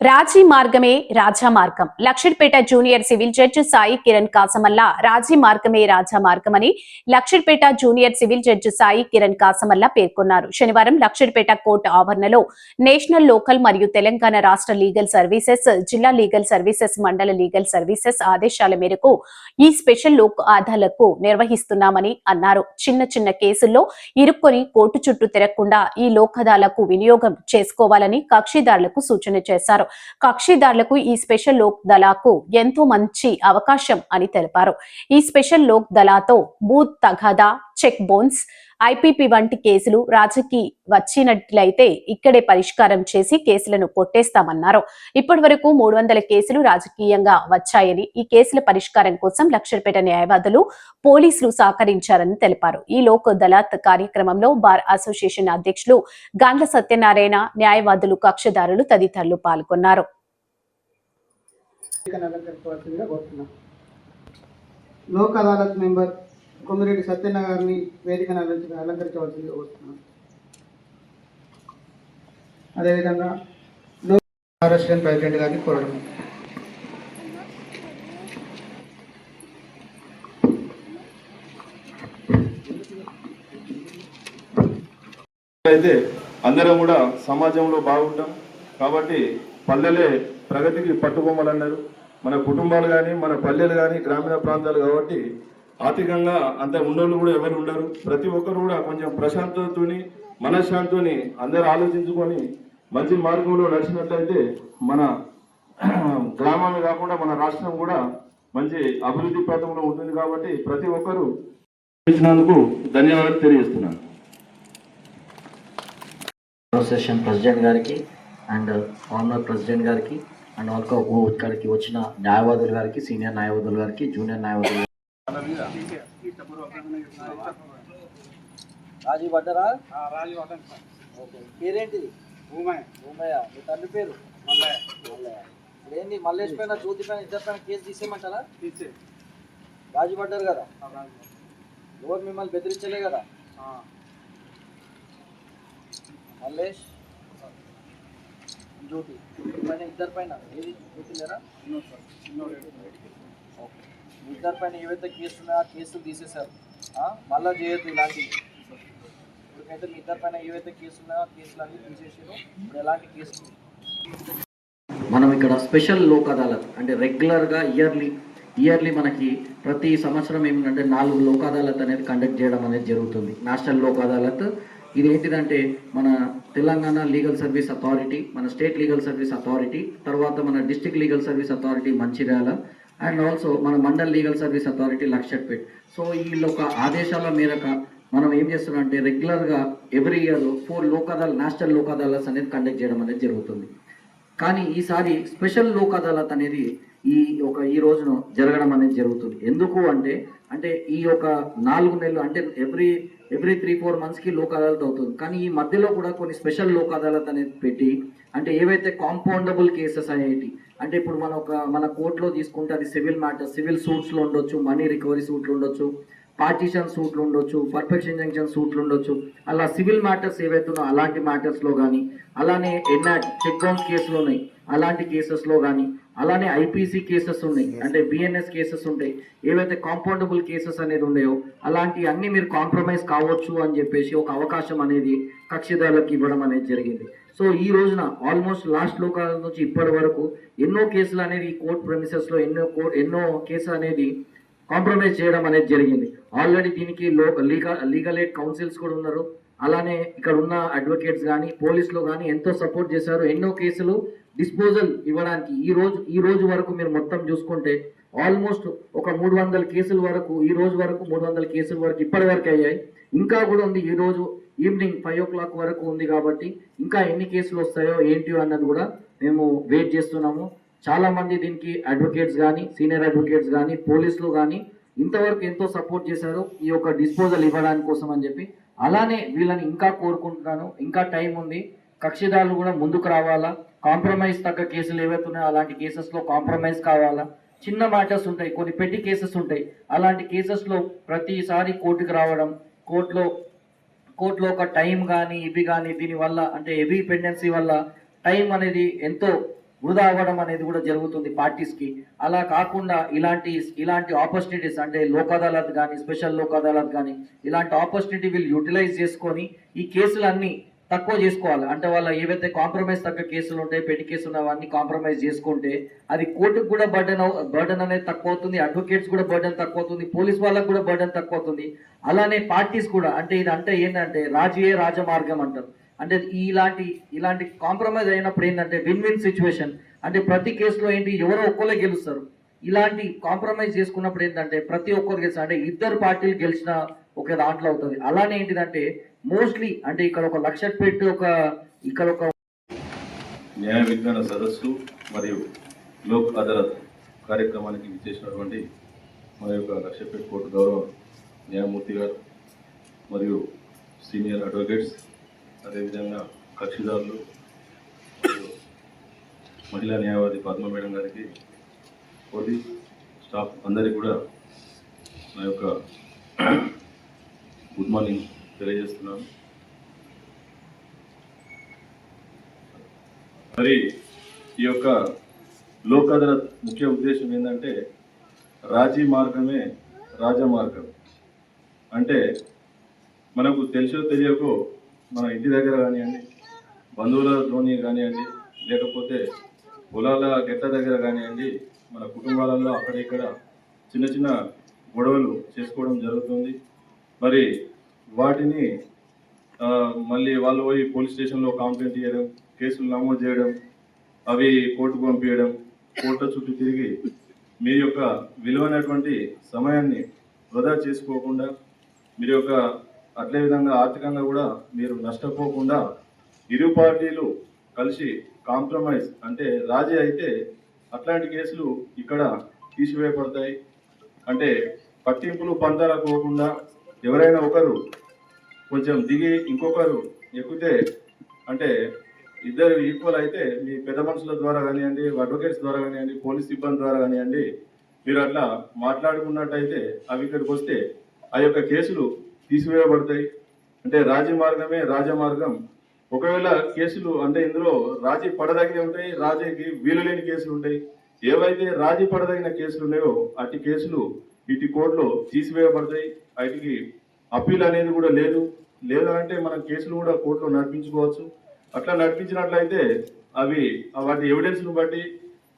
రాజీ మార్గమే రాజా మార్గం. Luxettipet junior civil judge Sai Kiran Kasamalla రాజీ మార్గమే రాజా మార్గమని Luxettipet junior civil judge Sai Kiran Kasamalla పేర్కొన్నారు. శనివారం లక్షడ్పేట కోర్టు ఆవరణలో నేషనల్ లోకల్ మరియు తెలంగాణ రాష్ట్ర లీగల్ సర్వీసెస్ జిల్లా లీగల్ సర్వీసెస్ మండల లీగల్ సర్వీసెస్ ఆదేశాల మేరకు ఈ స్పెషల్ లోక్ ఆదాలకు నిర్వహిస్తున్నామని అన్నారు. చిన్న చిన్న కేసుల్లో ఇరుక్కొని కోర్టు చుట్టూ తిరగకుండా ఈ లోక్ అదాలకు వినియోగం చేసుకోవాలని కక్షిదారులకు సూచన చేశారు. కక్షిదారులకు ఈ స్పెషల్ లోక్ దళాకు ఎంతో మంచి అవకాశం అని తెలిపారు. ఈ స్పెషల్ లోక్ దళాతో బూత్ తగాదా cheque bounce I P P వంటి కేసులు రాజకీ వచ్చినట్లయితే ఇక్కడే పరిష్కారం చేసి కేసులను కొట్టేస్తామన్నారు. ఇప్పటి వరకు మూడు వందల కేసులు రాజకీయంగా వచ్చాయని ఈ కేసుల పరిష్కారం కోసం లక్షలపేట న్యాయవాదులు పోలీసులు సహకరించారని తెలిపారు. ఈ లోక్ దళాత్ కార్యక్రమంలో బార్ అసోసియేషన్ అధ్యక్షులు గాండ్ల సత్యనారాయణ న్యాయవాదులు కక్షదారులు తదితరులు పాల్గొన్నారు. లోక్ అదాలత్ మెంబర్ కొమ్మిరెడ్డి సత్యన్న గారిని వేదికను అలంకరి అలంకరించవలసింది కోరుతున్నాం అదేవిధంగా లోక్ మహారాష్ట్రన్ ప్రెసిడెంట్ గారిని కోరడం. అయితే అందరం కూడా సమాజంలో బాగుంటాం. కాబట్టి పల్లెలే ప్రగతికి పట్టుబొమ్మలు అన్నారు మన కుటుంబాలు కానీ మన పల్లెలు కానీ గ్రామీణ ప్రాంతాలు కాబట్టి ఆర్థికంగా అంత ఉన్నోళ్ళు కూడా ఎవరు ఉండరు. ప్రతి ఒక్కరు కూడా కొంచెం ప్రశాంతతతోని మనశ్శాంతితోని అందరూ ఆలోచించుకొని మంచి మార్గంలో నడిచినట్లయితే మన గ్రామాలు కాకుండా మన రాష్ట్రం కూడా మంచి అభివృద్ధి పథంలో ఉంటుంది కాబట్టి ప్రతి ఒక్కరూ ఇచ్చినందుకు ధన్యవాదాలు తెలియజేస్తున్నాను. అసోసియేషన్ ప్రెసిడెంట్ గారికి అండ్ ఆనర్ ప్రెసిడెంట్ గారికి అండ్ ఆల్కో ఇక్కడికి వచ్చిన న్యాయవాదులు గారికి సీనియర్ న్యాయవాదులు గారికి జూనియర్ న్యాయవాదులు రాజీ పడ్డరా ఓకే. పేరేంటిది భూమయ్య మీ తండ్రి పేరు? మల్లయ్య. ఇప్పుడు ఏంది? మల్లేష్ పైన జ్యోతి పైన ఇద్దరు పైన కేసు తీసేయమంటారా? రాజీ పడ్డారు కదా? ఎవరు మిమ్మల్ని బెదిరించలే కదా? మల్లేష్ జ్యోతి. పైన ఇద్దరు పైన. ఏది? జ్యోతి లేరా? ఓకే. ఇద్దరి పైన ఏవైతే కేసులు ఉన్నాయో ఆ కేసులు తీసేశారు. మళ్ళీ చేయొద్దు ఇలాంటివి. ఇప్పటికైతే మీ ఇద్దరి పైన ఏవైతే కేసులు ఉన్నాయో ఆ కేసులు అన్ని తీసేసారు. ఇప్పుడు ఎలాంటి కేసులు? మనం ఇక్కడ స్పెషల్ లోక్ అదాలత్ అంటే రెగ్యులర్గా ఇయర్లీ ఇయర్లీ మనకి ప్రతి సంవత్సరం ఏమిటంటే నాలుగు లోక్ అదాలత్ అనేది కండక్ట్ చేయడం అనేది జరుగుతుంది. నేషనల్ లోక్ అదాలత్. ఇది ఏంటిదంటే మన తెలంగాణ లీగల్ సర్వీస్ అథారిటీ మన స్టేట్ లీగల్ సర్వీస్ అథారిటీ తర్వాత మన district legal service authority Mancherial and also మన mandal legal service authority Luxettipet. So వీళ్ళ ఒక ఆదేశాల మేరకు మనం ఏం చేస్తున్నాం అంటే రెగ్యులర్గా every year four Lok national Lok Adalats అనేది కండక్ట్ చేయడం అనేది జరుగుతుంది. కానీ ఈసారి స్పెషల్ లోక్ అదాలత్ అనేది ఈ ఒక ఈ రోజున జరగడం అనేది జరుగుతుంది. ఎందుకు అంటే అంటే ఈ యొక్క నాలుగు నెలలు అంటే ఎవ్రీ ఎవ్రీ త్రీ ఫోర్ మంత్స్కి లోక్ అదాలత్ అవుతుంది. కానీ ఈ మధ్యలో కూడా కొన్ని స్పెషల్ లోక్ అదాలత్ అనేది పెట్టి అంటే ఏవైతే కాంపౌండబుల్ కేసెస్ అనేటి అంటే ఇప్పుడు మన ఒక మన కోర్టులో తీసుకుంటే అది సివిల్ మ్యాటర్ సివిల్ సూట్స్లో ఉండొచ్చు మనీ రికవరీ సూట్లు ఉండొచ్చు పార్టీషన్ సూట్లు ఉండొచ్చు పర్ఫెక్షన్ జంక్షన్ సూట్లు ఉండొచ్చు. అలా సివిల్ మ్యాటర్స్ ఏవైతే ఉన్నాయో అలాంటి మ్యాటర్స్లో కానీ అలానే ఎన్ఆర్ చెక్ బౌన్స్ కేసులు ఉన్నాయి. అలాంటి కేసెస్లో కానీ అలానే ఐపీసీ కేసెస్ ఉన్నాయి. అంటే బిఎన్ఎస్ కేసెస్ ఉంటాయి. ఏవైతే కాంపౌండబుల్ కేసెస్ అనేది ఉన్నాయో అలాంటి అన్ని మీరు కాంప్రమైజ్ కావచ్చు అని చెప్పేసి ఒక అవకాశం అనేది కక్షిదారులకు ఇవ్వడం అనేది జరిగింది. సో ఈ రోజున ఆల్మోస్ట్ లాస్ట్ లోకాల నుంచి ఇప్పటి వరకు ఎన్నో కేసులు అనేది ఈ కోర్ట్ ప్రెమిసెస్లో ఎన్నో కోర్ట్ ఎన్నో కేసులు అనేది కాంప్రమైజ్ చేయడం అనేది జరిగింది. ఆల్రెడీ దీనికి లో లీగల్ లీగల్ ఎయిడ్ కౌన్సిల్స్ కూడా ఉన్నారు. అలానే ఇక్కడ ఉన్న అడ్వకేట్స్ కానీ పోలీసులు కానీ ఎంతో సపోర్ట్ చేశారు. ఎన్నో కేసులు డిస్పోజల్ ఇవ్వడానికి. ఈ రోజు ఈ రోజు వరకు మీరు మొత్తం చూసుకుంటే ఆల్మోస్ట్ ఒక మూడు వందల కేసుల వరకు ఈ రోజు వరకు మూడు వందల కేసుల వరకు ఇప్పటి వరకు అయ్యాయి. ఇంకా కూడా ఉంది. ఈ రోజు ఈవినింగ్ ఫైవ్ ఓ క్లాక్ వరకు ఉంది కాబట్టి ఇంకా ఎన్ని కేసులు వస్తాయో ఏంటి అన్నది కూడా మేము వెయిట్ చేస్తున్నాము. చాలా మంది దీనికి అడ్వకేట్స్ కానీ సీనియర్ అడ్వకేట్స్ కానీ పోలీసులు కానీ ఇంతవరకు ఎంతో సపోర్ట్ చేశారు. ఈ యొక్క డిస్పోజల్ ఇవ్వడానికి కోసం అని చెప్పి అలానే వీళ్ళని ఇంకా కోరుకుంటున్నాను. ఇంకా టైం ఉంది. కక్షిదారులు కూడా ముందుకు రావాలా? కాంప్రమైజ్ తగ్గ కేసులు ఏవైతున్నాయో అలాంటి కేసెస్లో కాంప్రమైజ్ కావాలా? చిన్న మ్యాటర్స్ ఉంటాయి. కొన్ని పెట్టి కేసెస్ ఉంటాయి. అలాంటి కేసెస్లో ప్రతిసారి కోర్టుకు రావడం కోర్టులో కోర్టులో ఒక టైం కానీ ఇవి కానీ దీని వల్ల అంటే హెవీ పెండెన్సీ వల్ల టైం అనేది ఎంతో వృధా అవ్వడం అనేది కూడా జరుగుతుంది పార్టీస్కి. అలా కాకుండా ఇలాంటి ఇలాంటి ఆపర్చునిటీస్ అంటే లోక్ అదాలత్ కానీ స్పెషల్ లోక్ అదాలత్ కానీ ఇలాంటి ఆపర్చునిటీ వీళ్ళు యూటిలైజ్ చేసుకొని ఈ కేసులన్నీ తక్కువ చేసుకోవాలి. అంటే వాళ్ళ ఏవైతే కాంప్రమైజ్ తగ్గ కేసులు ఉంటాయి పెట్టి కేసులు అవన్నీ కాంప్రమైజ్ చేసుకుంటే అది కోర్టుకు కూడా బర్డెన్ బర్డెన్ అనేది తక్కువ అవుతుంది. అడ్వకేట్స్ కూడా బర్డెన్ తక్కువ అవుతుంది. పోలీస్ వాళ్ళకు కూడా బర్డెన్ తక్కువ అవుతుంది. అలానే పార్టీస్ కూడా అంటే ఇది అంటే ఏంటంటే రాజీయే రాజమార్గం అంటారు. అంటే ఇలాంటి ఇలాంటి కాంప్రమైజ్ అయినప్పుడు ఏంటంటే విన్ విన్ సిచ్యువేషన్ అంటే ప్రతి కేసులో ఏంటి ఎవరో ఒక్కరే గెలుస్తారు. ఇలాంటి కాంప్రమైజ్ చేసుకున్నప్పుడు ఏంటంటే ప్రతి ఒక్కరు గెలిచిన అంటే ఇద్దరు పార్టీలు గెలిచిన ఒక దాంట్లో అవుతుంది. అలానే ఏంటిదంటే మోస్ట్లీ అంటే ఇక్కడ ఒక లక్ష పెట్టి ఒక ఇక్కడ ఒక న్యాయ విజ్ఞాన సదస్సు మరియు లోక్ అదాలత్ కార్యక్రమానికి విచ్చేసినటువంటి మన యొక్క లక్ష్యపేట కోర్టు గౌరవ న్యాయమూర్తి గారు మరియు సీనియర్ అడ్వకేట్స్ అదేవిధంగా కక్షిదారులు మహిళా న్యాయవాది పద్మ మేడం గారికి పోలీస్ స్టాఫ్ అందరికీ కూడా నా యొక్క గుడ్ మార్నింగ్ తెలియజేస్తున్నాను. మరి ఈ యొక్క లోక్ అదాలత్ ముఖ్య ఉద్దేశం ఏంటంటే రాజీ మార్గమే రాజమార్గం. అంటే మనకు తెలిసో తెలియకో మన ఇంటి దగ్గర కానివ్వండి బంధువులతోని కానివ్వండి లేకపోతే పొలాల గెట్ల దగ్గర కానివ్వండి మన కుటుంబాలలో అక్కడ ఇక్కడ చిన్న చిన్న గొడవలు చేసుకోవడం జరుగుతుంది. మరి వాటిని మళ్ళీ వాళ్ళు పోయి పోలీస్ స్టేషన్లో కంప్లైంట్ చేయడం కేసులు నమోదు చేయడం అవి కోర్టుకు పంపించడం కోర్టు చుట్టూ తిరిగి మీ యొక్క విలువైనటువంటి సమయాన్ని వృధా చేసుకోకుండా మీరు యొక్క అట్లే విధంగా ఆర్థికంగా కూడా మీరు నష్టపోకుండా ఇరు పార్టీలు కలిసి కాంప్రమైజ్ అంటే రాజీ అయితే అట్లాంటి కేసులు ఇక్కడ తీసివేయబడతాయి. అంటే పట్టింపులు పంతాలకు పోకుండా ఎవరైనా ఒకరు కొంచెం దిగి ఇంకొకరు ఎక్కితే అంటే ఇద్దరు ఈక్వల్ అయితే మీ పెద్ద మనుషుల ద్వారా కానివ్వండి అడ్వకేట్స్ ద్వారా కానివ్వండి పోలీస్ సిబ్బంది ద్వారా కానివ్వండి మీరు అట్లా మాట్లాడుకున్నట్టయితే అవి ఇక్కడికి వస్తే ఆ యొక్క కేసులు తీసివేయబడతాయి. అంటే రాజీ మార్గమే రాజమార్గం ఒకవేళ కేసులు అంటే ఇందులో రాజీ పడదగిన ఉంటాయి రాజీకి వీలు లేని కేసులు ఉంటాయి. ఏవైతే రాజీ పడదగిన కేసులు ఉన్నాయో అటు కేసులు ఇటు కోర్టులో తీసివేయబడతాయి. వాటికి అప్పీల్ అనేది కూడా లేదు. లేదు అంటే మనం కేసులు కూడా కోర్టులో నడిపించుకోవచ్చు. అట్లా నడిపించినట్లయితే అవి వాటి ఎవిడెన్స్ను బట్టి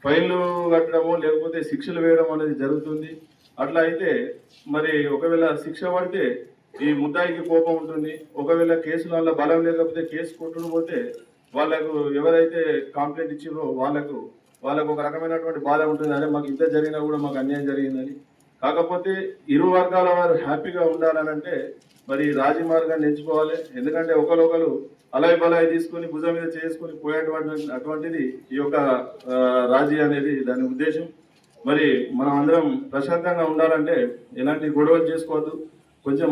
ఫైన్లు కట్టడము లేకపోతే శిక్షలు వేయడం అనేది జరుగుతుంది. అట్లా అయితే మరి ఒకవేళ శిక్ష పడితే ఈ ముద్దాయికి కోపం ఉంటుంది. ఒకవేళ కేసుల వల్ల బలం లేకపోతే కేసు కొట్టుడు పోతే వాళ్ళకు ఎవరైతే కంప్లైంట్ ఇచ్చిందో వాళ్ళకు వాళ్ళకు ఒక రకమైనటువంటి బాధ ఉంటుంది. అదే మాకు ఇంత జరిగినా కూడా మాకు అన్యాయం జరిగిందని. కాకపోతే ఇరు వర్గాల వారు హ్యాపీగా ఉండాలంటే మరి రాజీ మార్గాన్ని ఎంచుకోవాలి ఎందుకంటే ఒకరొకరు అలాయి బలాయి తీసుకొని భుజం మీద చేసుకొని పోయేటువంటి అటువంటిది ఈ యొక్క రాజీ అనేది దాని ఉద్దేశం. మరి మనం అందరం ప్రశాంతంగా ఉండాలంటే ఎలాంటి గొడవలు చేసుకోవద్దు. కొంచెం